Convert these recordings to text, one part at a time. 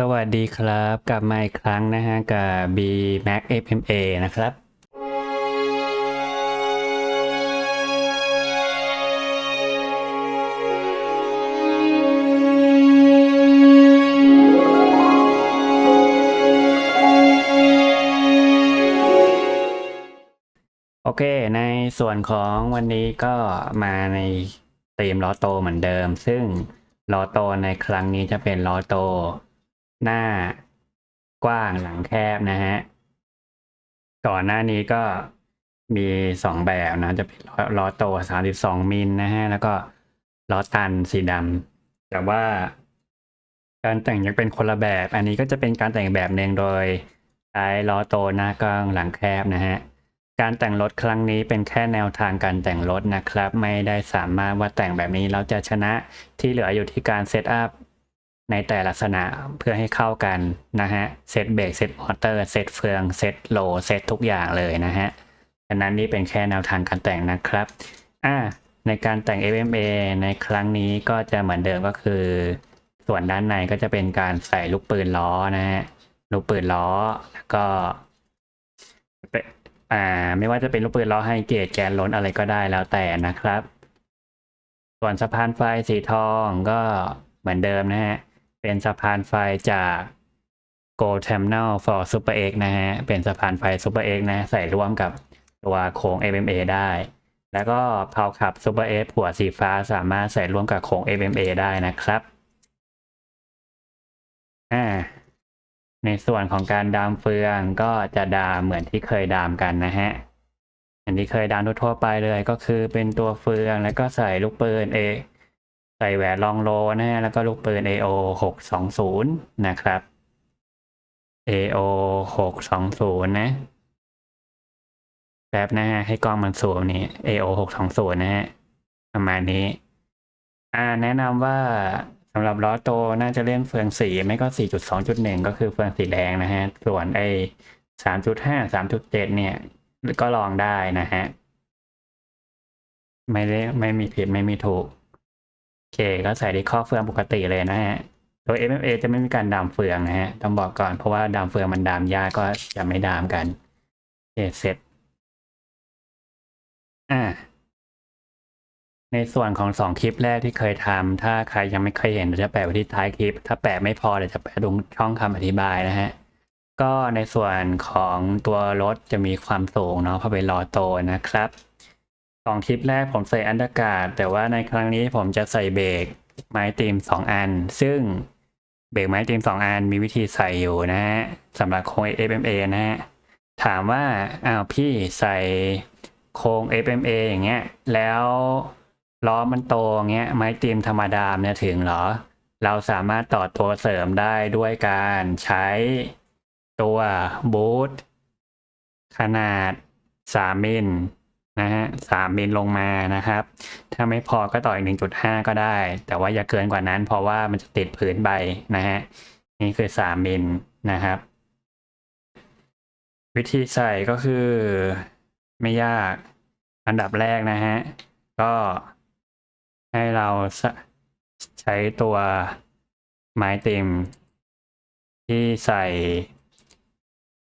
สวัสดีครับกลับมาอีกครั้งนะฮะกับ B Mac FMA นะครับ โอเค ในส่วนของวันนี้ก็มาในธีมล้อโตเหมือนเดิม ซึ่งล้อโตในครั้งนี้จะเป็นล้อโต หน้ากว้างหลังแคบนะฮะ ก่อนหน้านี้ก็มีสองแบบนะ จะเป็นล้อโตสามสิบสองมิลนะฮะ แล้วก็ล้อตันสีดำแต่ว่าการแต่งยังเป็นคนละแบบ อันนี้ก็จะเป็นการแต่งแบบหนึ่งโดยใช้ล้อโตหน้ากว้างหลังแคบนะฮะ การแต่งรถครั้งนี้เป็นแค่แนวทางการแต่งรถนะครับ ไม่ได้สามารถว่าแต่งแบบนี้เราจะชนะที่เหลืออยู่ที่การเซตอัพ ในแต่ละสนามเพื่อให้เข้ากันนะฮะเซตเบรกเซตมอเตอร์เซตเฟืองเซตโลเซตทุกอย่างเลยนะฮะฉะนั้นนี่เป็นแค่แนวทางการแต่งนะครับอ่าในการแต่ง FMA ในครั้งนี้ก็จะเหมือนเดิมก็คือ ส่วนด้านในก็จะเป็นการใส่ลูกปืนล้อนะฮะลูกปืนล้อแล้วก็อ่าไม่ว่าจะเป็นลูกปืนล้อให้เกรดแกนล้นอะไรก็ได้แล้วแต่นะครับ ส่วนสะพานไฟสีทองก็เหมือนเดิมนะฮะ เป็นสะพานไฟจาก Go Terminal for Super X นะฮะ เป็นสะพานไฟ Super X นะใส่ร่วมกับตัวโค้ง MMA ได้ แล้วก็เพาขับ Super X หัวสีฟ้าสามารถใส่ร่วมกับโค้ง MMA ได้นะครับอ่าในส่วนของการดามเฟืองก็จะดามเหมือนที่เคยดามกันนะฮะอันที่เคยดามทั่วไปเลยก็คือเป็นตัวเฟืองแล้วก็ใส่ลูกปืนเอ ใส่แหวนรองโลนะฮะแล้วก็ลูกปืน AO หกสองศูนย์นะครับ AO หกสองศูนย์นะแป๊บนะฮะให้กล้องมันสูงนี้ AO หกสองศูนย์นะฮะประมาณนี้ อ่าแนะนำว่าสำหรับล้อโตน่าจะเล่นเฟืองสีไม่ก็สี่จุดสองจุดหนึ่งก็คือเฟืองสีแดงนะฮะ ส่วนไอ้สามจุดห้าสามจุดเจ็ดเนี่ย ก็ลองได้นะฮะ ไม่ได้ไม่มีผิดไม่มีถูก เคก็ใส่ที่ข้อเฟืองปกติเลยนะฮะตัว MMA จะไม่มีการดามเฟืองนะฮะ ต้องบอกก่อนเพราะว่าดามเฟืองมันดามยากก็จะไม่ดามกันโอเคเสร็จอ่าในส่วนของสองคลิปแรกที่เคยทำถ้าใครยังไม่เคยเห็นเดี๋ยวจะแปะไว้ที่ท้ายคลิป ถ้าแปะไม่พอเดี๋ยวจะแปะตรงช่องคำอธิบายนะฮะ ก็ในส่วนของตัวรถจะมีความสูงเนาะเพราะเป็นล้อโตนะครับ สองคลิปแรกผมใส่อันดากาศ แต่ว่าในครั้งนี้ผมจะใส่เบรกไม้ตีมสองอัน ซึ่งเบรกไม้ตีมสองอันมีวิธีใส่อยู่นะฮะสำหรับโค้ง FMA นะฮะถามว่าอ้าวพี่ใส่โค้ง FMA อย่างเงี้ย แล้วล้อมันโตอย่างเงี้ยไม้ตีมธรรมดาเนี่ยถึงเหรอ เราสามารถต่อตัวเสริมได้ด้วยการใช้ตัวบูทขนาด 3 มิล นะฮะ3มิลลงมานะครับ ถ้าไม่พอก็ต่ออีก 1.5 ก็ได้ แต่ว่าอย่าเกินกว่านั้น เพราะว่ามันจะติดผืนใบนะฮะนี่คือ3มิลนะครับ วิธีใส่ก็คือไม่ยากอันดับแรกนะฮะ ก็ให้เราใช้ตัวไม้ติมที่ใส่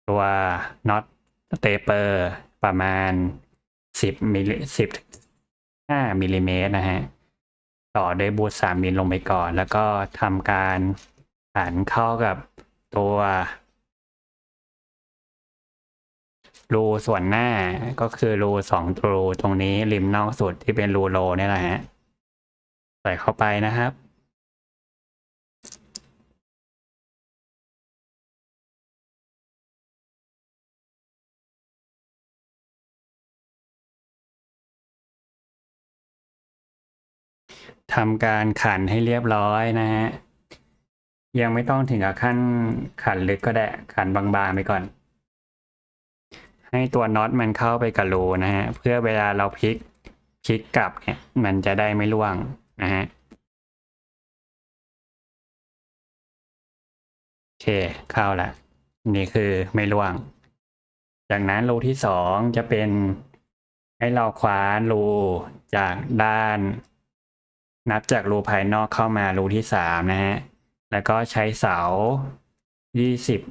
ตัวน็อตเตเปอร์ประมาณ 10มิลลิ10 5มิลลิเมตรนะฮะ ต่อด้วยบูท3มิลลงไปก่อน แล้วก็ทำการหันเข้ากับตัวรูส่วนหน้าก็คือรูสองรูตรงนี้ริมนอกสุดที่เป็นรูโลเนี่ยแหละฮะ ใส่เข้าไปนะครับ ทำการขันให้เรียบร้อยนะฮะ ยังไม่ต้องถึงกับขั้นขันลึกก็ได้ ขันบางๆไปก่อน ให้ตัวน็อตมันเข้าไปกับรูนะฮะ เพื่อเวลาเราพลิกพลิกกลับเนี่ย มันจะได้ไม่ร่วงนะฮะโอเคเข้าละนี่คือไม่ร่วง จากนั้นรูที่สองจะเป็นให้เราคว้านรูจากด้าน นับจากรูภายนอกเข้ามารูที่สามนะฮะ แล้วก็ใช้เสายี่สิบ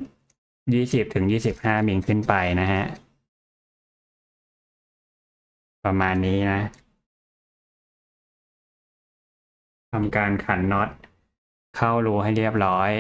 ยี่สิบถึงยี่สิบห้ามิลขึ้นไปนะฮะ ประมาณนี้นะทำการขันน็อตเข้ารูให้เรียบร้อย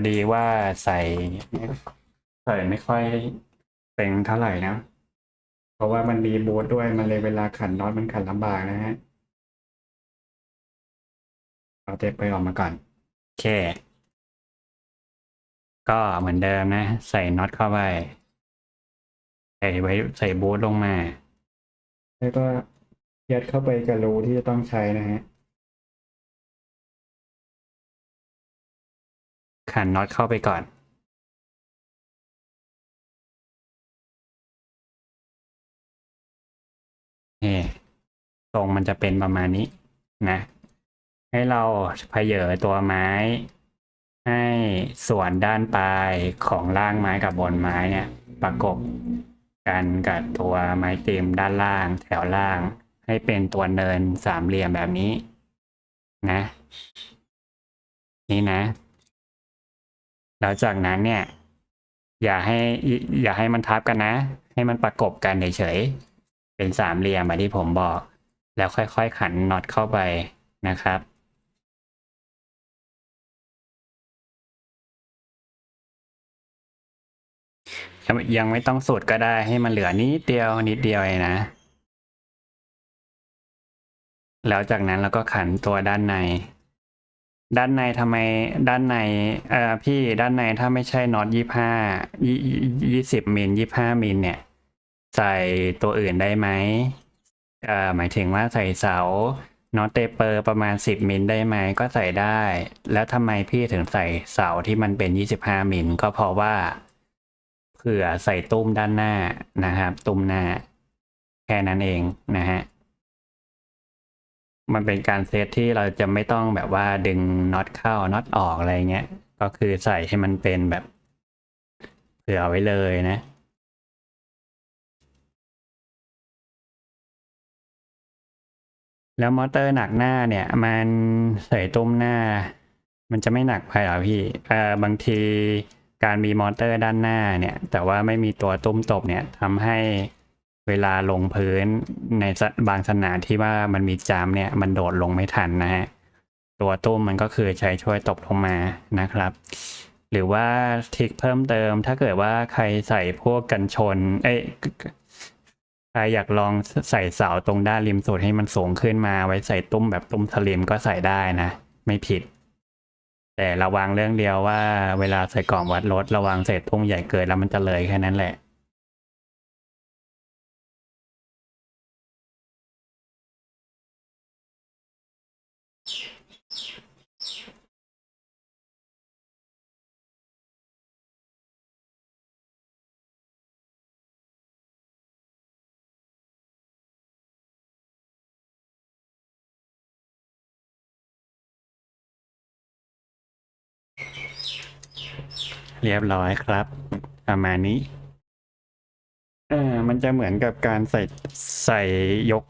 อดีว่าใส่ใส่ไม่ค่อยเต็งเท่าไหร่นะ เพราะว่ามันมีบูทด้วยมันเลยเวลาขันน็อตมันขันลำบากนะฮะเอาเทปไปออกมาก่อนโอเค ก็เหมือนเดิมนะ ใส่น็อตเข้าไปใส่ไว้ใส่บูทลงมา แล้วก็ยัดเข้าไปกับรูที่จะต้องใช้นะฮะ ขันน็อตเข้าไปก่อน นี่ทรงมันจะเป็นประมาณนี้นะ ให้เราเพเยอตัวไม้ ให้ส่วนด้านปลายของล่างไม้กับบนไม้เนี่ย ประกบกันกับตัวไม้เตีมด้านล่างแถวล่าง ให้เป็นตัวเนินสามเหลี่ยมแบบนี้ นะ นี่นะ แล้วจากนั้นเนี่ย อย่าให้ อย่าให้มันทับกันนะ ให้มันประกบกันเฉยๆเป็นสามเหลี่ยมแบบที่ผมบอก แล้วค่อยๆขันน็อตเข้าไปนะครับยังยังไม่ต้องสุดก็ได้ให้มันเหลือนิดเดียวนิดเดียวเองนะ แล้วจากนั้นเราก็ขันตัวด้านใน ด้านในทำไมด้านในเอ่อพี่ด้านในถ้าไม่ใช่น็อตยี่ห้ายี่สิบมิลยี่ห้ามิลเนี่ย ใส่ตัวอื่นได้ไหมเอ่อหมายถึงว่าใส่เสาน็อตเตเปอร์ประมาณสิบมิลได้ไหมก็ใส่ได้ แล้วทำไมพี่ถึงใส่เสาที่มันเป็นยี่สิบห้ามิลก็เพราะว่าเผื่อใส่ตุ้มด้านหน้านะครับ ตุ้มหน้า แค่นั้นเองนะฮะ มันเป็นการเซตที่เราจะไม่ต้องแบบว่าดึงน็อตเข้าน็อตออกอะไรเงี้ย ก็คือใส่ให้มันเป็นแบบเผื่อไว้เลยนะแล้วมอเตอร์หนักหน้าเนี่ย มันใส่ตุ้มหน้า มันจะไม่หนักไปหรอพี่เออบางทีการมีมอเตอร์ด้านหน้าเนี่ย แต่ว่าไม่มีตัวตุ้มตบเนี่ยทำให้ เวลาลงพื้นในบางสนามที่ว่ามันมีจามเนี่ยมันโดดลงไม่ทันนะฮะตัวตุ้มมันก็คือใช้ช่วยตบลงมานะครับ หรือว่าทิกเพิ่มเติม ถ้าเกิดว่าใครใส่พวกกันชน เอ้ยใครอยากลองใส่เสาตรงด้านริมสุดให้มันสูงขึ้นมา ไว้ใส่ตุ้มแบบตุ้มสลิมก็ใส่ได้นะ ไม่ผิด แต่ระวังเรื่องเดียวว่า เวลาใส่กล่องวัดรถระวังใส่ตุ้มใหญ่เกินแล้วมันจะเลยแค่นั้นแหละ เรียบร้อยครับ ประมาณนี้เออมันจะเหมือนกับการใส่ใส่ยก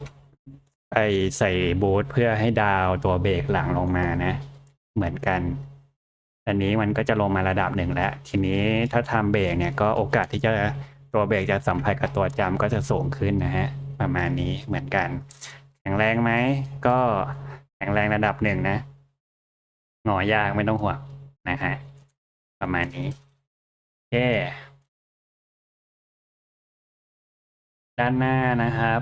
ไอใส่บูทเพื่อให้ดาวตัวเบรกหลังลงมานะ เหมือนกัน อันนี้มันก็จะลงมาระดับหนึ่งแล้ว ทีนี้ถ้าทำเบรกเนี่ยก็โอกาสที่จะตัวเบรกจะสัมผัสกับตัวจำก็จะสูงขึ้นนะฮะ ประมาณนี้เหมือนกัน แข็งแรงไหมก็แข็งแรงระดับหนึ่งนะงอยากไม่ต้องห่วงนะฮะ ประมาณนี้โอเคด้านหน้านะครับ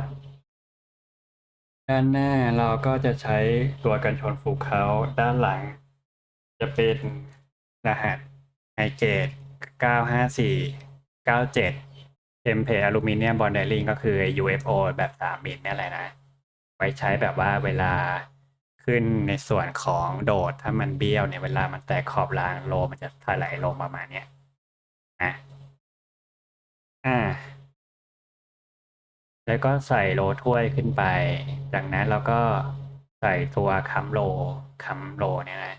ด้านหน้าเราก็จะใช้ตัวกันชนฟูเขา ด้านหลัง จะเป็นรหัสไฮเกต954 97เทมเพลอลูมิเนียมบอนเดลิงก็คือ UFO แบบ 3 มิลนี่แหละนะ ไว้ใช้แบบว่าเวลา ขึ้นในส่วนของโดดถ้ามันเบี้ยวในเวลามันแตกขอบรางโลมันจะถลายลงประมาณเนี้ยนะอ่า แล้วก็ใส่โลถ้วยขึ้นไป จากนั้นเราก็ใส่ตัวค้ำโลค้ำโลเนี่ยนะ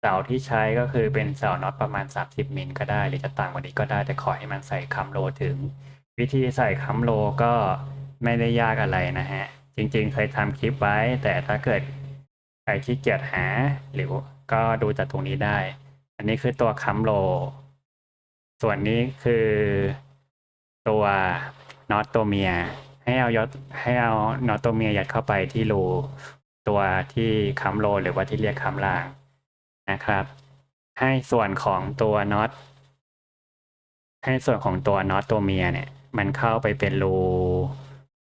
เสาที่ใช้ก็คือเป็นเสาน็อตประมาณ 30มิลก็ได้ หรือจะต่างกว่านี้ก็ได้แต่ขอให้มันใส่ค้ำโลถึง วิธีใส่ค้ำโลก็ไม่ได้ยากอะไรนะฮะ จริงๆเคยทำคลิปไว้ แต่ถ้าเกิด รขี้เกียจหาหรือก็ดูจากตรงนี้ได้ อันนี้คือตัวค้ำโล ส่วนนี้คือตัวน็อตตัวเมีย ให้เอายศให้เอาน็อตตัวเมียยัดเข้าไปที่รูตัวที่ค้ำโลหรือว่าที่เรียกค้ำล่างนะครับ ให้ส่วนของตัวน็อตให้ส่วนของตัวน็อตตัวเมียเนี่ย มันเข้าไปเป็นรู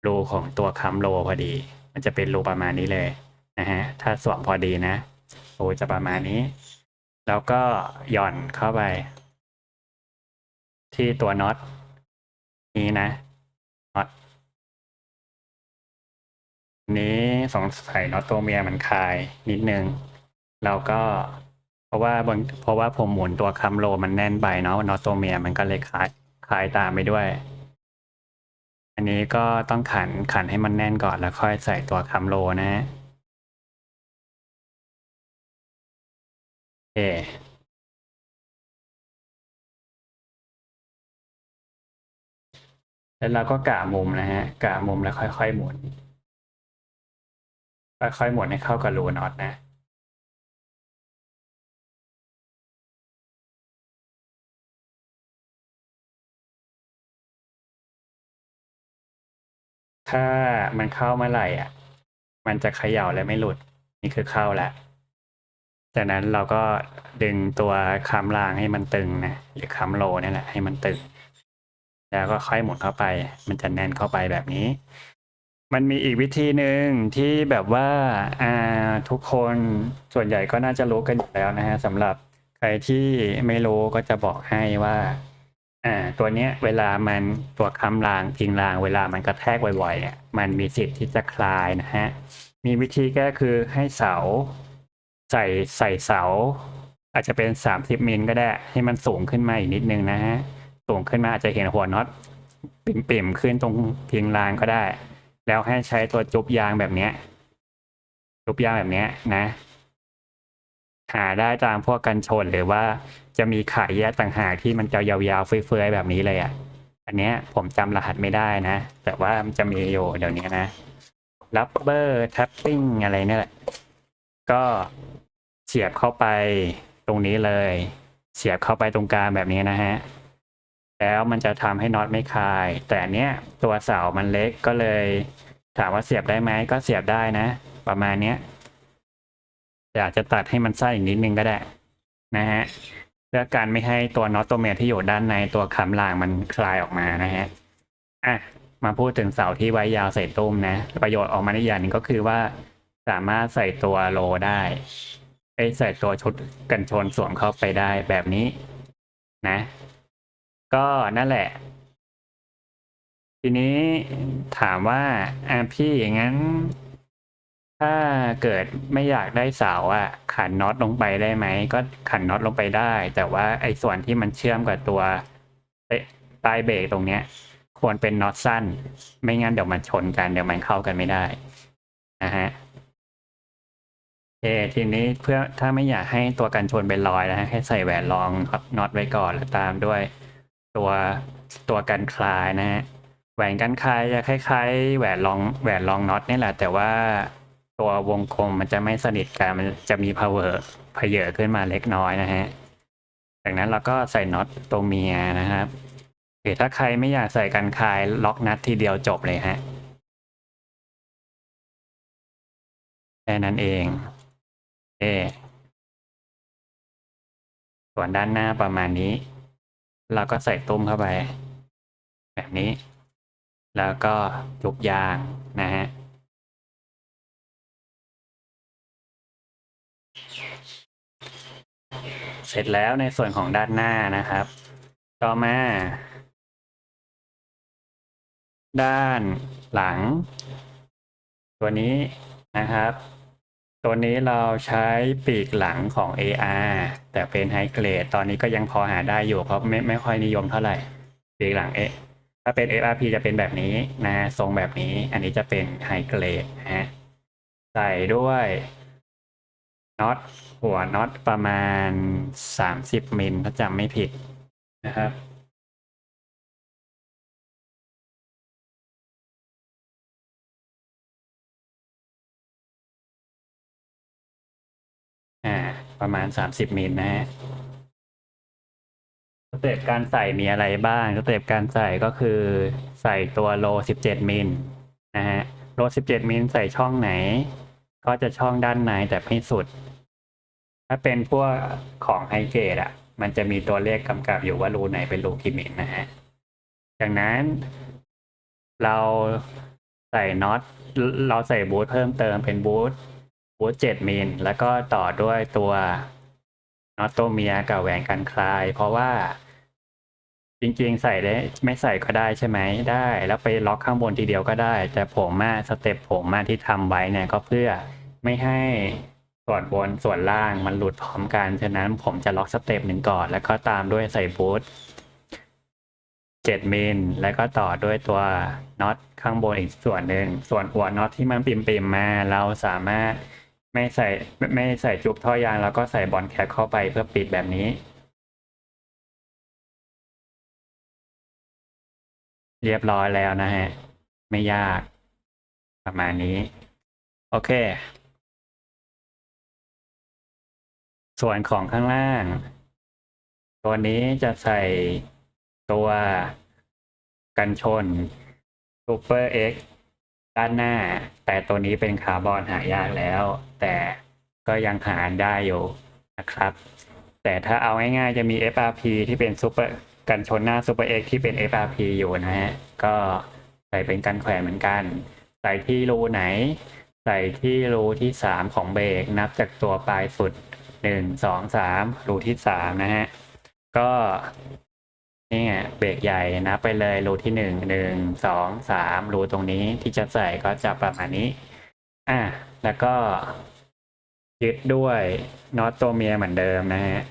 รูของตัวค้ำโลพอดี มันจะเป็นรูประมาณนี้เลย นะฮะถ้าสวมพอดีนะรูจะประมาณนี้ แล้วก็หย่อนเข้าไป ที่ตัวน็อตนี้นะน็อตนี้สงสัยน็อตตัวเมียมันคลายนิดนึงแล้วก็เพราะว่าบางเพราะว่าผมหมุนตัวคัมโลมันแน่นไปเนาะน็อตตัวเมียมันก็เลยคลายคลายตามไปด้วย อันนี้ก็ต้องขันขันให้มันแน่นก่อนแล้วค่อยใส่ตัวคัมโลนะฮะ เคแล้วเราก็กะมุมนะฮะ กะมุมแล้วค่อยๆหมุน ค่อยๆหมุนให้เข้ากับรูน็อตนะ ถ้ามันเข้าเมื่อไหร่อะ มันจะเขย่าและไม่หลุด นี่คือเข้าแล้ว จากนั้นเราก็ดึงตัวค้ำรางให้มันตึงนะหรือค้ำโลนี่แหละให้มันตึง แล้วก็ค่อยหมุนเข้าไป มันจะแน่นเข้าไปแบบนี้ มันมีอีกวิธีหนึ่งที่แบบว่าอ่าทุกคนส่วนใหญ่ก็น่าจะรู้กันอยู่แล้วนะฮะสำหรับใครที่ไม่รู้ก็จะบอกให้ว่าอ่าตัวเนี้ยเวลามันตัวค้ำรางพิงรางเวลามันกระแทกบ่อยๆเนี่ยมันมีสิทธิ์ที่จะคลายนะฮะมีวิธีแก้คือให้เสา ใส่ใส่เสา อาจจะเป็น30มิลก็ได้ ให้มันสูงขึ้นมาอีกนิดนึงนะฮะ สูงขึ้นมาอาจจะเห็นหัวน็อตปิ่มๆขึ้นตรงพิงรางก็ได้ แล้วให้ใช้ตัวจุบยางแบบเนี้ยจุบยางแบบเนี้ยนะ หาได้ตามพวกกันชนหรือว่าจะมีขายแยกต่างหากที่มันจะยาวๆเฟื่อยๆแบบนี้เลยอะ อันเนี้ยผมจำรหัสไม่ได้นะ แต่ว่ามันจะมีอยู่เดี๋ยวนี้นะ rubber tapping อะไรเนี่ยแหละ ก็ เสียบเข้าไปตรงนี้เลย เสียบเข้าไปตรงกลางแบบนี้นะฮะแล้วมันจะทำให้น็อตไม่คลาย แต่อันเนี้ยตัวเสามันเล็กก็เลย ถามว่าเสียบได้ไหมก็เสียบได้นะ ประมาณเนี้ยอยากจะตัดให้มันสั้นอีกนิดนึงก็ได้นะฮะเพื่อการไม่ให้ตัวน็อตตัวเมียที่อยู่ด้านในตัวคำรางมันคลายออกมานะฮะอะมาพูดถึงเสาที่ไว้ยาวใส่ตุ้มนะ ประโยชน์ออกมาในอย่างหนึ่งก็คือว่า สามารถใส่ตัวโลได้ ไอ้ใส่ตัวชุดกันชนสวมเข้าไปได้แบบนี้นะ ก็นั่นแหละ ทีนี้ถามว่าอะพี่อย่างนั้น ถ้าเกิดไม่อยากได้เสาอะขันน็อตลงไปได้ไหม ก็ขันน็อตลงไปได้ แต่ว่าไอ้ส่วนที่มันเชื่อมกับตัวเปลายเบรกตรงเนี้ย ควรเป็นน็อตสั้น ไม่งั้นเดี๋ยวมันชนกันเดี๋ยวมันเข้ากันไม่ได้นะฮะ เคทีนี้เพื่อถ้าไม่อยากให้ตัวกันชนเป็นรอยนะฮะให้ใส่แหวนรองน็อตไว้ก่อนแล้วตามด้วย ตัวตัวกันคลายนะฮะแหวนกันคลายจะคล้าย ๆ แหวนรองแหวนรองน็อตนี่แหละ แต่ว่าตัววงกลมมันจะไม่สนิทกันมันจะมี power เพเยอขึ้นมาเล็กน้อยนะฮะจากนั้นเราก็ใส่น็อตตัวเมียนะครับหรือถ้าใครไม่อยากใส่กันคลายล็อกนัดทีเดียวจบเลยฮะแค่นั้นเอง ส่วนด้านหน้าประมาณนี้ เราก็ใส่ตุ้มเข้าไป แบบนี้ แล้วก็ยุบยางนะฮะเสร็จแล้วในส่วนของด้านหน้านะครับ ต่อมา ด้านหลัง ตัวนี้นะครับ ตัวนี้เราใช้ปีกหลังของ AR แต่เป็นไฮเกรดตอนนี้ก็ยังพอหาได้อยู่เพราะไม่ไม่ค่อยนิยมเท่าไหร่ ปีกหลังเอถ้าเป็น FRP จะเป็นแบบนี้นะทรงแบบนี้ อันนี้จะเป็นไฮเกรดฮะใส่ด้วยน็อตหัวน็อตประมาณ 30มิลถ้าจำไม่ผิดนะครับ ประมาณ 30มิลนะฮะสเต็ปการใส่มีอะไรบ้างสเต็ปการใส่ก็คือใส่ตัวโล 17มิลนะฮะโล 17มิลใส่ช่องไหน ก็จะช่องด้านในแต่ไม่สุด ถ้าเป็นพวกของไฮเกรดอะ มันจะมีตัวเลขกำกับอยู่ว่ารูไหนเป็นรูกี่มิลนะฮะจากนั้นเราใส่น็อตเราใส่บูทเพิ่มเติมเป็นบูท บูท7มิลแล้วก็ต่อด้วยตัวน็อตตัวเมียกับแหวนกันคลาย เพราะว่าจริงๆ ใส่ได้ไม่ใส่ก็ได้ใช่ไหมได้ แล้วไปล็อกข้างบนทีเดียวก็ได้ แต่ผมมาสเต็ปผมมาที่ทำไว้เนี่ยก็เพื่อไม่ให้ส่วนบนส่วนล่างมันหลุดพร้อมกัน ฉะนั้นผมจะล็อกสเต็ปหนึ่งก่อน แล้วก็ตามด้วยใส่บูทเจ็ดมิลแล้วก็ต่อด้วยตัวน็อตข้างบนอีกส่วนหนึ่งส่วนหัวน็อตที่มันปิ่มๆมา เราสามารถ ไม่ใส่ไม่ใส่จุกท่อยาง แล้วก็ใส่บอลแคปเข้าไปเพื่อปิดแบบนี้ เรียบร้อยแล้วนะฮะ ไม่ยากประมาณนี้ โอเค ส่วนของข้างล่าง ตัวนี้จะใส่ตัวกันชน Super X ด้านหน้า แต่ตัวนี้เป็นคาร์บอนหายากแล้ว แต่ก็ยังหาได้อยู่นะครับ แต่ถ้าเอาง่ายๆจะมี FRP ที่เป็นซูเปอร์กันชนหน้า Super X ที่เป็น FRP อยู่นะฮะ ก็ใส่เป็นกันแขวนเหมือนกัน ใส่ที่รูไหน ใส่ที่รูที่สามของเบรกนับจากตัวปลายสุดหนึ่งสองสามรูที่สามนะฮะ ก็ นี่ไงเบรกใหญ่นับไปเลยรูที่หนึ่งหนึ่งสองสามรูตรงนี้ที่จะใส่ก็จะประมาณนี้ อะแล้วก็ยึดด้วยน็อตตัวเมียเหมือนเดิมนะฮะ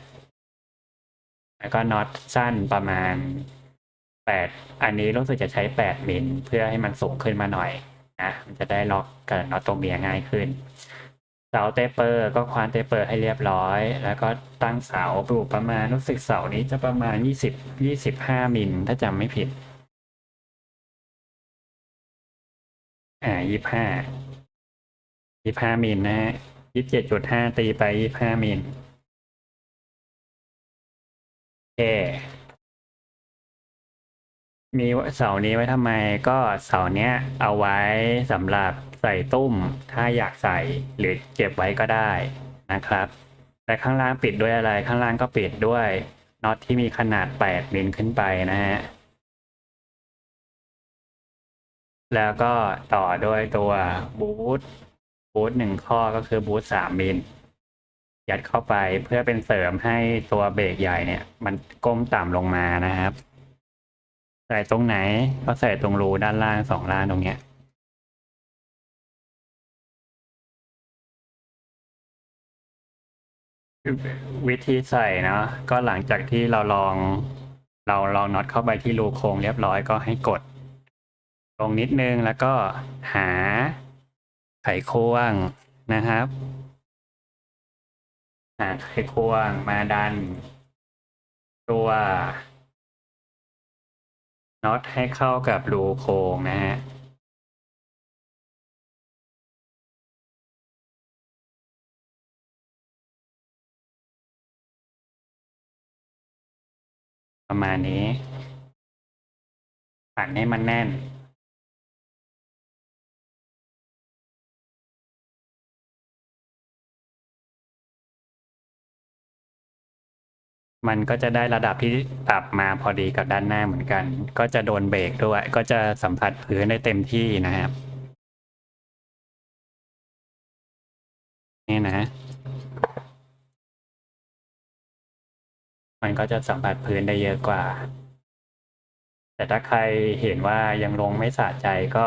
แล้วก็น็อตสั้นประมาณแปดอันนี้รู้สึกจะใช้แปดมิลเพื่อให้มันสูงขึ้นมาหน่อยนะมันจะได้ล็อกกับน็อตตัวเมียง่ายขึ้น เสาเตเปอร์ก็ควานเตเปอร์ให้เรียบร้อย แล้วก็ตั้งเสาปลูกประมาณรู้สึกเสานี้จะประมาณยี่สิบยี่สิบห้ามิลถ้าจำไม่ผิด อ่ายี่ห้ายี่ห้ามิลนะฮะยี่สิบเจ็ดจุดห้าตีไปยี่ห้ามิลโอเคมีเสานี้ไว้ทำไมก็เสาเนี้ยเอาไว้สำหรับ ใส่ตุ้ม ถ้าอยากใส่หรือเก็บไว้ก็ได้นะครับ แต่ข้างล่างปิดด้วยอะไรข้างล่างก็ปิดด้วยน็อตที่มีขนาด 8 มิลขึ้นไปนะฮะ แล้วก็ต่อด้วยตัวบูทบูทหนึ่งข้อก็คือบูทสามมิล ยัดเข้าไปเพื่อเป็นเสริมให้ตัวเบรกใหญ่เนี่ย มันก้มต่ำลงมานะครับ ใส่ตรงไหนก็ใส่ตรงรูด้านล่างสองล่างตรงเนี้ย วิธีใส่เนาะก็หลังจากที่เราลอง เราลองน็อตเข้าไปที่รูโครงเรียบร้อยก็ให้กดตรงนิดนึงแล้วก็หาไขควงนะครับ หาไขควงมาดัน ตัวน็อตให้เข้ากับรูโครงนะฮะ ประมาณนี้ปั่นให้มันแน่น มันก็จะได้ระดับที่ปรับมาพอดีกับด้านหน้าเหมือนกัน ก็จะโดนเบรกด้วย ก็จะสัมผัสพื้นได้เต็มที่นะครับ นี่นะ มันก็จะสัมผัสพื้นได้เยอะกว่า แต่ถ้าใครเห็นว่ายังลงไม่สะใจก็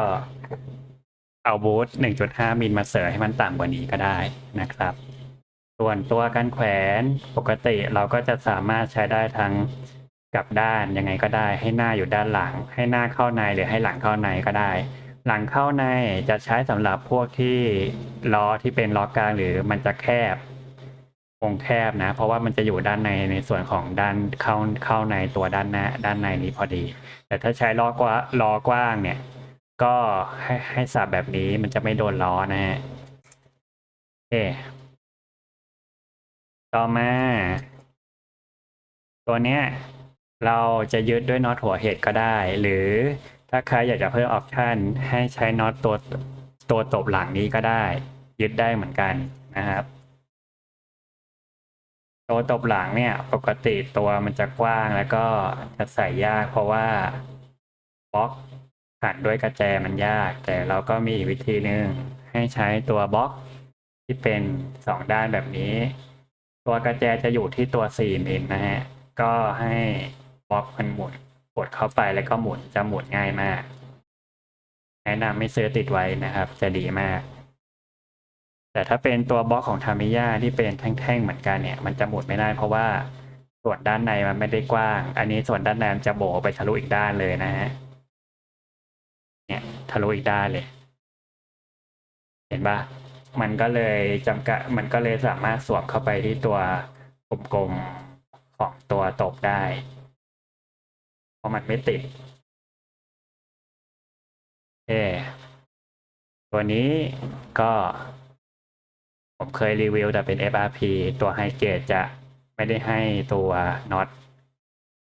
เอาบูท1.5 มิลมาเสริมให้มันต่ำกว่านี้ก็ได้นะครับ ส่วนตัวการแขวนปกติเราก็จะสามารถใช้ได้ทั้งกลับด้านยังไงก็ได้ให้หน้าอยู่ด้านหลัง ให้หน้าเข้าในหรือให้หลังเข้าในก็ได้ หลังเข้าในจะใช้สำหรับพวกที่ล้อที่เป็นล้อกลางหรือมันจะแคบ งแคบนะ เพราะว่ามันจะอยู่ด้านในในส่วนของด้านเข้าเข้าในตัวด้านหน้าด้านในนี้พอดี แต่ถ้าใช้ล้อกว้าล้อกว้างเนี่ย ก็ให้ให้สับแบบนี้มันจะไม่โดนล้อนะฮะโอเคต่อมา ตัวเนี้ยเราจะยึดด้วยน็อตหัวเห็ดก็ได้ หรือถ้าใครอยากจะเพิ่มออปชันให้ใช้น็อตตัวตัวตบหลังนี้ก็ได้ ยึดได้เหมือนกันนะครับ ตัวตบหลังเนี่ย ปกติตัวมันจะกว้างแล้วก็จะใส่ยาก เพราะว่าบล็อกขัดด้วยกระแจมันยาก แต่เราก็มีวิธีหนึ่งให้ใช้ตัวบล็อกที่เป็นสองด้านแบบนี้ ตัวกระแจจะอยู่ที่ตัว4มิลนะฮะก็ให้บล็อกมันหมุนกดเข้าไปแล้วก็หมุนจะหมุนง่ายมาก แนะนำไม่ซื้อติดไว้นะครับ จะดีมาก แต่ถ้าเป็นตัวบล็อกของทามิยาที่เป็นแท่งๆเหมือนกันเนี่ย มันจะหมุนไม่ได้เพราะว่าส่วนด้านในมันไม่ได้กว้าง อันนี้ส่วนด้านในมันจะโบไปทะลุอีกด้านเลยนะฮะเนี่ยทะลุอีกด้านเลย เห็นปะมันก็เลยจำกัดมันก็เลยสามารถสวมเข้าไปที่ตัวกลมๆของตัวตบได้เพราะมันไม่ติดโอเคตัวนี้ก็ ผมเคยรีวิวแต่เป็น FRP ตัวไฮเกตจะไม่ได้ให้ตัวน็อต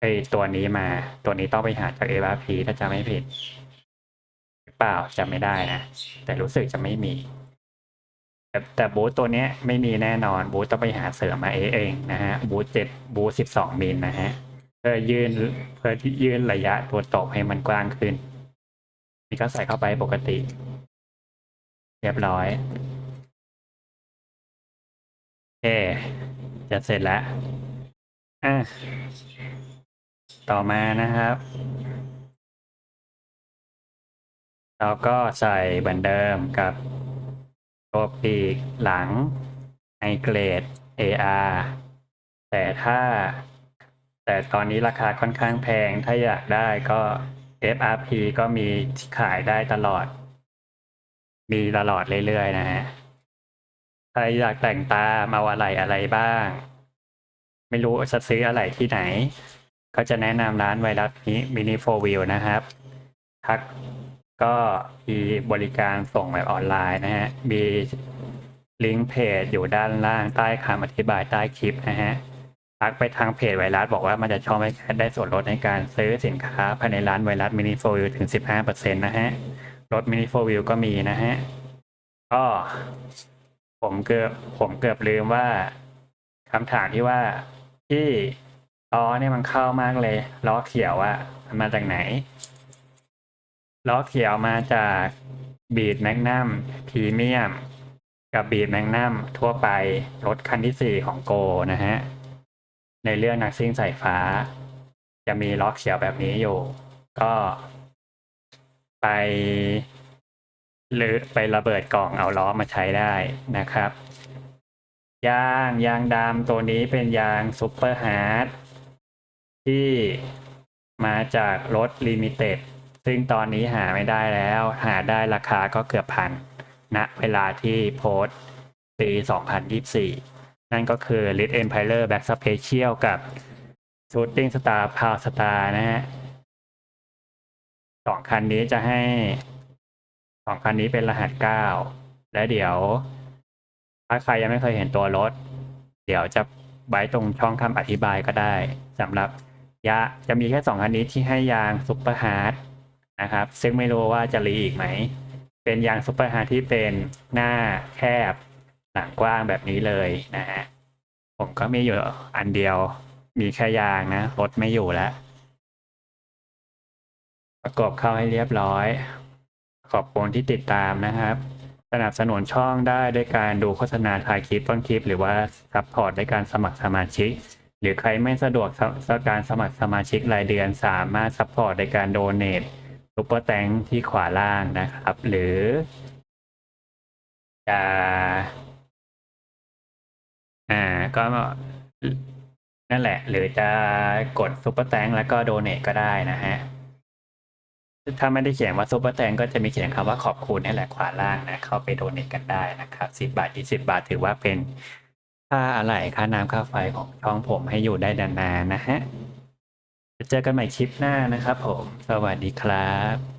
ไอตัวนี้มา ตัวนี้ต้องไปหาจาก FRP ถ้าจะไม่ผิดหรือเปล่าจำไม่ได้นะ แต่รู้สึกจะไม่มี แต่แต่บูธตัวเนี้ยไม่มีแน่นอนบูธต้องไปหาเสริมมาเองเองนะฮะบูธเจ็ดบูธสิบสองมิลนะฮะเพื่อยืนเพื่อยืนระยะตัวตบให้มันกว้างขึ้นนี่ก็ใส่เข้าไปปกติ เรียบร้อย จะเสร็จแล้วอะต่อมานะครับ เราก็ใส่เหมือนเดิมกับตัวปีกหลังไอเกรด AR แต่ถ้า แต่ตอนนี้ราคาค่อนข้างแพงถ้าอยากได้ก็ FRP ก็มีขายได้ตลอด มีตลอดเรื่อยๆนะฮะ ใครอยากแต่งตามเอาอะไรอะไรบ้าง ไม่รู้จะซื้ออะไรที่ไหน ก็จะแนะนำร้านไวรัสนี้มินิโฟวิวนะครับ ทักก็มีบริการส่งแบบออนไลน์นะฮะ มีลิงก์เพจอยู่ด้านล่างใต้คำอธิบายใต้คลิปนะฮะทักไปทางเพจไวรัสบอกว่ามันจะชอบให้ได้ส่วนลดในการซื้อสินค้าภายในร้านไวรัสมินิโฟวิวถึง 15%นะฮะ รถมินิโฟวิวก็มีนะฮะ ก็ ผมเกือบผมเกือบลืมว่าคำถามที่ว่าที่ล้อเนี่ยมันเข้ามากเลยล้อเขียวอะมันมาจากไหนล้อเขียวมาจากบีดแมกนัมพรีเมียม กับบีดแมกนัมทั่วไปรถคันที่สี่ของโกนะฮะ ในเรื่องนักซิ่งสายฟ้า จะมีล้อเขียวแบบนี้อยู่ ก็ไป หรือไประเบิดกล่องเอาล้อมาใช้ได้นะครับ ยางยางดำตัวนี้เป็นยางซุปเปอร์ฮาร์ดที่มาจากรถลิมิเต็ดซึ่งตอนนี้หาไม่ได้แล้ว หาได้ราคาก็เกือบพันณเวลาที่โพสต์ปี 2024 นั่นก็คือ Lit Empire Black Special กับ Shooting Star Power Star นะฮะสองคันนี้จะให้ สองคันนี้เป็นรหัสเก้าและเดี๋ยว ถ้าใครยังไม่เคยเห็นตัวรถ เดี๋ยวจะไว้ตรงช่องคำอธิบายก็ได้สำหรับยาจะมีแค่สองคันนี้ที่ให้ยางซุปเปอร์ฮาร์ดนะครับ ซึ่งไม่รู้ว่าจะรีอีกไหม เป็นยางซุปเปอร์ฮาร์ดที่เป็นหน้าแคบหลังกว้างแบบนี้เลยนะฮะผมก็มีอยู่อันเดียว มีแค่ยางนะรถไม่อยู่แล้ว ประกอบเข้าให้เรียบร้อย ขอบคุณที่ติดตามนะครับ สนับสนุนช่องได้ด้วยการดูโฆษณาถ่ายคลิปต้นคลิป หรือว่าซัพพอร์ตด้วยการสมัครสมาชิก หรือใครไม่สะดวกสการสมัครสมาชิกรายเดือนสามารถซัพพอร์ตในการโดเนทซุปเปอร์แตงที่ขวาล่างนะครับ หรือจะอ่าก็นั่นแหละ หรือจะกดซุปเปอร์แตงแล้วก็โดเน a ก็ได้นะฮะ ถ้าไม่ได้เขียนว่าซุปเปอร์แตงก็จะมีเขียนคำว่าขอบคุณนี่แหละขวาล่างนะเข้าไปโดเนกันได้นะครับสิบาทยี่สิบาทถือว่าเป็นค่าอะไรค่าน้ำค่าไฟของช่องผมให้อยู่ได้นานๆนะฮะเจอกันใหม่คลิปหน้านะครับผม สวัสดีครับ